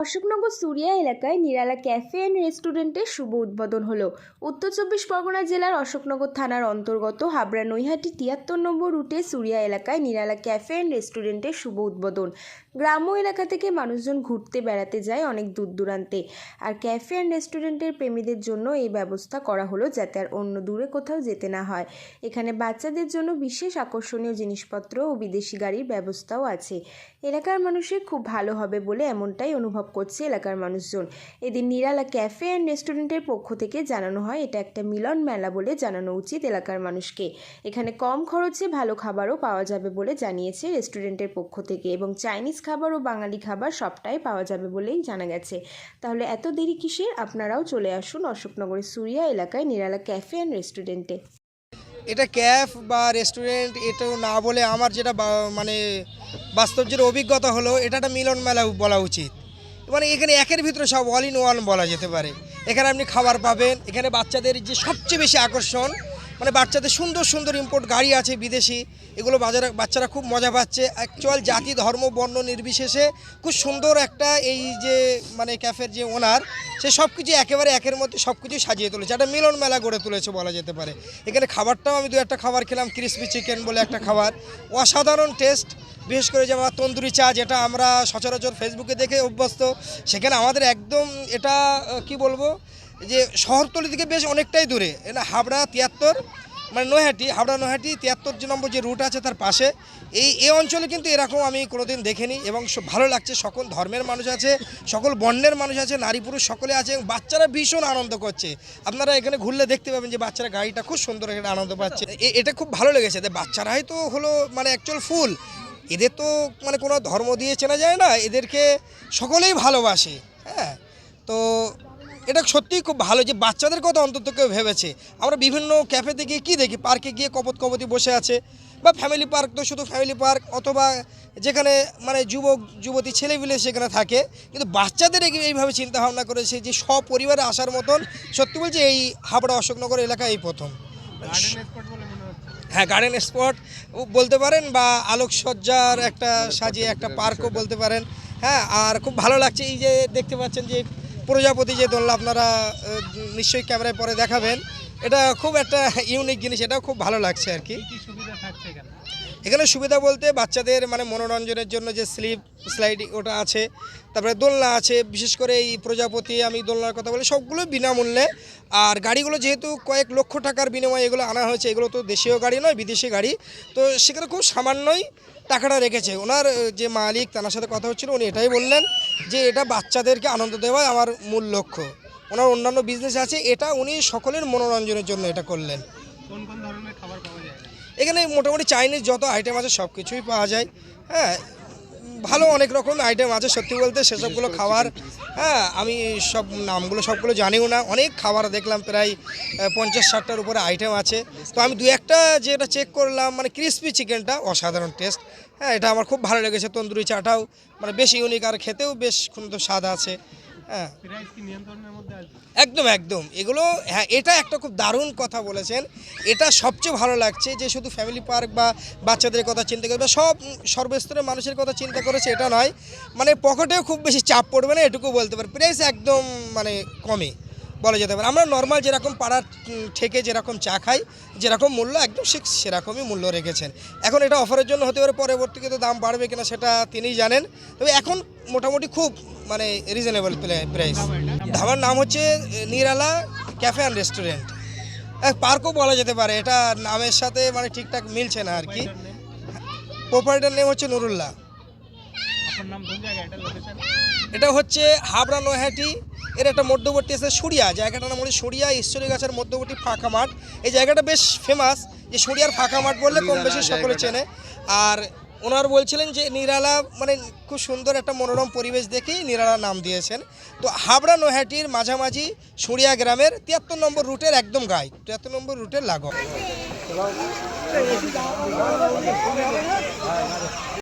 অশোকনগর সুরিয়া এলাকায় নিরালা cafe and রেস্টুরেন্টের শুভ উদ্বোধন হলো। উত্তর চব্বিশ পরগনা জেলার অশোকনগর থানার অন্তর্গত হাবড়া নৈহাটি তিয়াত্তর নম্বর রুটে সুরিয়া এলাকায় নিরালা ক্যাফে অ্যান্ড রেস্টুরেন্টের শুভ উদ্বোধন। গ্রাম্য এলাকা থেকে মানুষজন ঘুরতে বেড়াতে যায় অনেক দূর দূরান্তে আর ক্যাফে অ্যান্ড রেস্টুরেন্টের প্রেমীদের জন্য এই ব্যবস্থা করা হলো যাতে আর অন্য দূরে কোথাও যেতে না হয়। এখানে বাচ্চাদের জন্য বিশেষ আকর্ষণীয় জিনিসপত্র ও বিদেশি গাড়ির ব্যবস্থাও আছে। এলাকার মানুষের খুব ভালো হবে বলে এমনটাই অনুভব করছে এলাকার মানুষজন। এদিন নিরালা ক্যাফে অ্যান্ড রেস্টুরেন্টের পক্ষ থেকে জানানো হয়, এটা একটা মিলন মেলা বলে জানানো উচিত এলাকার মানুষকে। এখানে কম খরচে ভালো খাবারও পাওয়া যাবে বলে জানিয়েছে রেস্টুরেন্টের পক্ষ থেকে এবং চাইনিজ খাবার ও বাঙালি খাবার সবটাই পাওয়া যাবে বলেই জানা গেছে। তাহলে এত দেরি কিসের? আপনারাও চলে আসুন অশোকনগরের সুরিয়া এলাকায় নিরালা ক্যাফে অ্যান্ড রেস্টুরেন্টে। এটা ক্যাফ বা রেস্টুরেন্ট, এটাও না বলে আমার যেটা মানে বাস্তব যেটা অভিজ্ঞতা হলো, এটা একটা মিলন মেলা বলা উচিত। মানে এখানে একের ভিতরে সব অল ইন ওয়ান বলা যেতে পারে। এখানে আপনি খাবার পাবেন, এখানে বাচ্চাদের যে সবচেয়ে বেশি আকর্ষণ মানে বাচ্চাদের সুন্দর সুন্দর ইম্পোর্ট গাড়ি আছে বিদেশি, এগুলো বাজারে বাচ্চারা খুব মজা পাচ্ছে। অ্যাকচুয়াল জাতি, ধর্ম, বর্ণ নির্বিশেষে খুব সুন্দর একটা এই যে মানে ক্যাফের যে ওনার সে সব কিছু একেবারে একের মধ্যে সব কিছু সাজিয়ে তুলেছে। একটা মিলন মেলা গড়ে তুলেছে বলা যেতে পারে। এখানে খাবারটাও আমি দু একটা খাবার খেলাম ক্রিসপি চিকেন বলে একটা খাবার। অসাধারণ টেস্ট বিশেষ করে যেমন তন্দুরি চা যেটা আমরা সচরাচর ফেসবুকে দেখে অভ্যস্ত, সেখানে আমাদের একদম এটা কি বলব? যে শহরতলি থেকে বেশ অনেকটাই দূরে। এটা হাবড়া তিয়াত্তর মানে নৈহাটি, হাবড়া, নৈহাটি তিয়াত্তর যে নম্বর যে রুট আছে তার পাশে। এই, এ অঞ্চলে কিন্তু এরকম আমি কোনোদিন দেখিনি এবং ভালো লাগছে। সকল ধর্মের মানুষ আছে, সকল বর্ণের মানুষ আছে, নারী পুরুষ সকলে আছে এবং বাচ্চারা ভীষণ আনন্দ করছে। আপনারা এখানে ঘুরলে দেখতে পাবেন যে বাচ্চারা গাড়িটা খুব সুন্দর এখানে আনন্দ পাচ্ছে। এটা খুব ভালো লেগেছে। বাচ্চারাই তো হলো মানে অ্যাকচুয়াল ফুল এদের তো মানে কোনো ধর্ম দিয়ে চেনা যায় না। এদেরকে সকলেই ভালোবাসে। হ্যাঁ তো এটা সত্যিই খুব ভালো যে বাচ্চাদের কথা অন্তত কেউ ভেবেছে। আমরা বিভিন্ন ক্যাফেতে গিয়ে কী দেখি? পার্কে গিয়ে কপত কপতি বসে আছে বা ফ্যামিলি পার্ক তো শুধু ফ্যামিলি পার্ক অথবা যেখানে মানে যুবক যুবতী ছেলেপিলে সেখানে থাকে। কিন্তু বাচ্চাদের এই- এইভাবে চিন্তা ভাবনা করেছে যে সপরিবারে আসার মতন সত্যি বলছি এই হাবড়া অশোকনগর এলাকায় এই প্রথম। হ্যাঁ গার্ডেন স্পট বলতে পারেন বা আলোকসজ্জার একটা সাজিয়ে একটা পার্কও বলতে পারেন। হ্যাঁ আর খুব ভালো লাগছে এই যে দেখতে পাচ্ছেন যে প্রজাপতি যে দোলনা আপনারা নিশ্চয়ই ক্যামেরায় পরে দেখাবেন, এটা খুব একটা ইউনিক জিনিস, এটাও খুব ভালো লাগছে আর কি। এখানে সুবিধা বলতে বাচ্চাদের মানে মনোরঞ্জনের জন্য যে স্লিপ স্লাইডিং ওটা আছে তারপরে দোলনা আছে বিশেষ করে এই প্রজাপতি আমি দোলনার কথা বলি সবগুলো বিনামূল্যে। আর গাড়িগুলো যেহেতু কয়েক লক্ষ টাকার বিনিময়ে এগুলো আনা হয়েছে এগুলো তো দেশীয় গাড়ি নয় বিদেশি গাড়ি তো সেখানে খুব সামান্যই টাকাটা রেখেছে। ওনার যে মালিক তার সাথে কথা হচ্ছিল উনি এটাই বললেন যে এটা বাচ্চাদেরকে আনন্দ দেওয়াই আমার মূল লক্ষ্য। ওনার অন্যান্য বিজনেস আছে এটা উনি সকলের মনোরঞ্জনের জন্য এটা করলেন। কোন কোন ধরনের খাবার পাওয়া যায়? এখানে মোটামুটি চাইনিজ যত আইটেম আছে সব কিছুই পাওয়া যায়। হ্যাঁ ভালো অনেক রকম আইটেম আছে সত্যি বলতে সেসবগুলো খাবার হ্যাঁ আমি সব নামগুলো সবগুলো জানিও না। অনেক খাবার দেখলাম প্রায় পঞ্চাশ ষাটটার উপরে আইটেম আছে। তো আমি দু একটা যেটা চেক করলাম মানে ক্রিসপি চিকেনটা অসাধারণ টেস্ট হ্যাঁ এটা আমার খুব ভালো লেগেছে তন্দুরি চাটাও। মানে বেশ ইউনিক আর খেতেও বেশ সুন্দর স্বাদ আছে। হ্যাঁ। একদম একদম। এগুলো হ্যাঁ এটা একটা খুব দারুণ কথা বলেছেন। এটা সবচেয়ে ভালো লাগছে যে শুধু ফ্যামিলি পার্ক বা বাচ্চাদের কথা চিন্তা করে বা সব সর্বস্তরের মানুষের কথা চিন্তা করেছে এটা নয়। মানে পকেটেও খুব বেশি চাপ পড়বে না এটুকু বলতে পারে। প্রাইস একদম মানে কমে বলা যেতে পারে। আমরা নর্মাল যেরকম পাড়ার থেকে যেরকম চা খাই যেরকম মূল্য একদম ঠিক সেরকমই মূল্য রেখেছেন। এখন এটা অফারের জন্য হতে পারে পরবর্তীতে তো দাম বাড়বে কিনা সেটা তিনিই জানেন। তবে এখন মোটামুটি খুব মানে রিজনেবল প্রাইস ধাবার নাম হচ্ছে নিরালা ক্যাফে অ্যান্ড রেস্টুরেন্ট পার্কও বলা যেতে পারে। এটা নামের সাথে মানে ঠিকঠাক মিলছে না আর কি। প্রোপাইটার নেম হচ্ছে নুরুল্লাহ। এটা হচ্ছে হাবড়া নৈহাটি। এর একটা মধ্যবর্তী আছে সুরিয়া জায়গাটার নাম হচ্ছে সুরিয়া ঈশ্বরী গাছের মধ্যবর্তী ফাঁকা মাঠ। এই জায়গাটা বেশ ফেমাস যে সুরিয়ার ফাঁকা মাঠ বললে কম বেশি সকলে চেনে। আর ওনার বলছিলেন যে নিরালা মানে খুব সুন্দর একটা মনোরম পরিবেশ দেখেই নিরালা নাম দিয়েছেন। তো হাবড়া নৈহাটির মাঝামাঝি সুরিয়া গ্রামের তিয়াত্তর নম্বর রুটের একদম গায়ে তিয়াত্তর নম্বর রুটের লাগো